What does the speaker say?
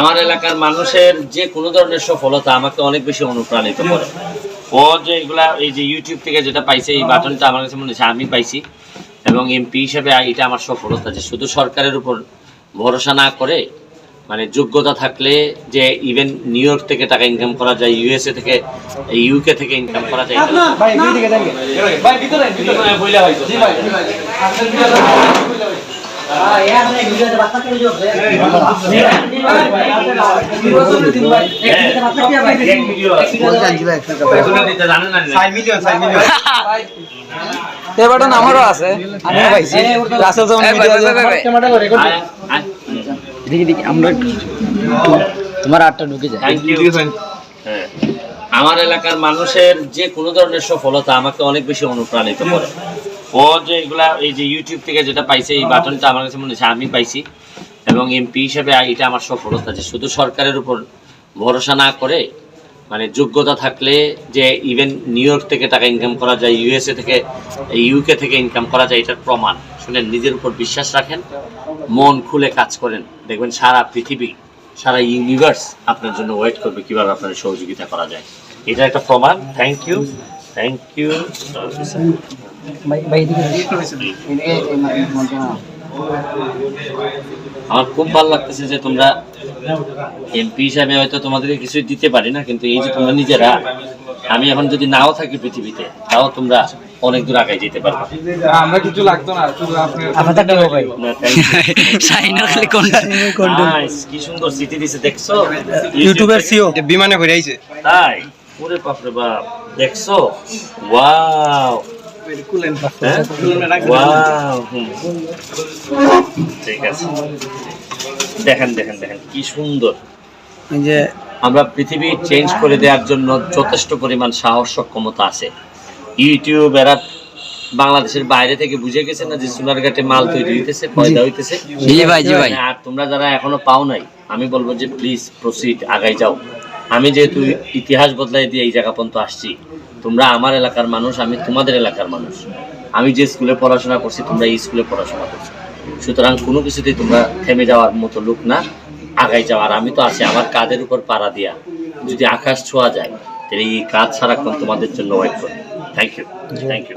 আমার এলাকার মানুষের যে কোনো ধরনের সফলতা আমাকে অনেক বেশি অনুপ্রাণিত করে। ও যে এগুলা এই যে ইউটিউব থেকে যেটা পাইছে এই বাটনটা আমার কাছে মনে হচ্ছে আমি পাইছি। এবং এমপি হিসেবে এটা আমার সফলতা যে শুধু সরকারের উপর ভরসা না করে মানে যোগ্যতা থাকলে যে ইভেন নিউ ইয়র্ক থেকে টাকা ইনকাম করা যায় ইউএসএ থেকে ইউকে থেকে ইনকাম করা যায় ভাই ভিতরে ভিতরে। আমারও আছে আমিও পাইছি। দেখি দেখি আমরা তোমার আটটা ঢুকে। আমার এলাকার মানুষের যে কোনো ধরনের সফলতা আমাকে অনেক বেশি অনুপ্রাণিত করে ও যে এগুলা এই যে ইউটিউব থেকে যেটা পাইছে এই বাটনটা আমার কাছে মনে হচ্ছে আমি পাইছি। এবং এমপি হিসেবে এটা আমার সফলতা যে শুধু সরকারের উপর ভরসা না করে মানে যোগ্যতা থাকলে যে ইভেন নিউ ইয়র্ক থেকে টাকা ইনকাম করা যায় ইউএসএ থেকে ইউকে থেকে ইনকাম করা যায় এটার প্রমাণ। শুনেন নিজের উপর বিশ্বাস রাখেন মন খুলে কাজ করেন। দেখবেন সারা পৃথিবী সারা ইউনিভার্স আপনার জন্য ওয়েট করবে কীভাবে আপনার সহযোগিতা করা যায়। এটা একটা প্রমাণ। থ্যাংক ইউ থ্যাংক ইউ আমার খুব ভালো লাগতেছে যে তোমরা এমপি হিসাবে হয়তো তোমাদেরকে কিছুই দিতে পারি না কিন্তু এই যে তোমরা নিজেরা আমি এখন যদি নাও থাকি পৃথিবীতে তাও তোমরা অনেক দূর আগায় যেতে পারবে। আমরা কিছু লাগতো না শুধু আপনি আপনার দেবো ভাই না, thank you. সাইনার খালি কন্টেন্ট Nice, কি সুন্দর সিটি দিছে দেখছ? ইউটিউবের সিও বিমানে করে আইছে। তাই ওরে বাপরে বাপ দেখছ? ওয়াও। ঠিক আছে দেখেন দেখেন দেখেন কি সুন্দর। যে আমরা পৃথিবী চেঞ্জ করে দেওয়ার জন্য যথেষ্ট পরিমাণ সাহস সক্ষমতা আছে। ইউটিউব এরা বাংলাদেশের বাইরে থেকে বুঝে গেছে না যে সোনারঘাটে মাল তৈরি হইতেছে পয়দা হইতেছে। আর তোমরা যারা এখনও পাও নাই আমি বলব যে প্লিজ প্রসিড আগাই যাও। আমি যেহেতু ইতিহাস বদলাই দিয়ে এই জায়গা পর্যন্ত আসছি তোমরা আমার এলাকার মানুষ আমি তোমাদের এলাকার মানুষ। আমি যে স্কুলে পড়াশোনা করছি তোমরা এই স্কুলে পড়াশোনা করছ। সুতরাং কোনো কিছুতেই তোমরা থেমে যাওয়ার মতো লোক না আগাই যাও। আর আমি তো আছি আমার কাদের উপর পাড়া দিয়া। যদি আকাশ ছোঁয়া যায় তাহলে এই কাজ সারাক্ষণ তোমাদের জন্য ওয়েট করবে। Thank you thank you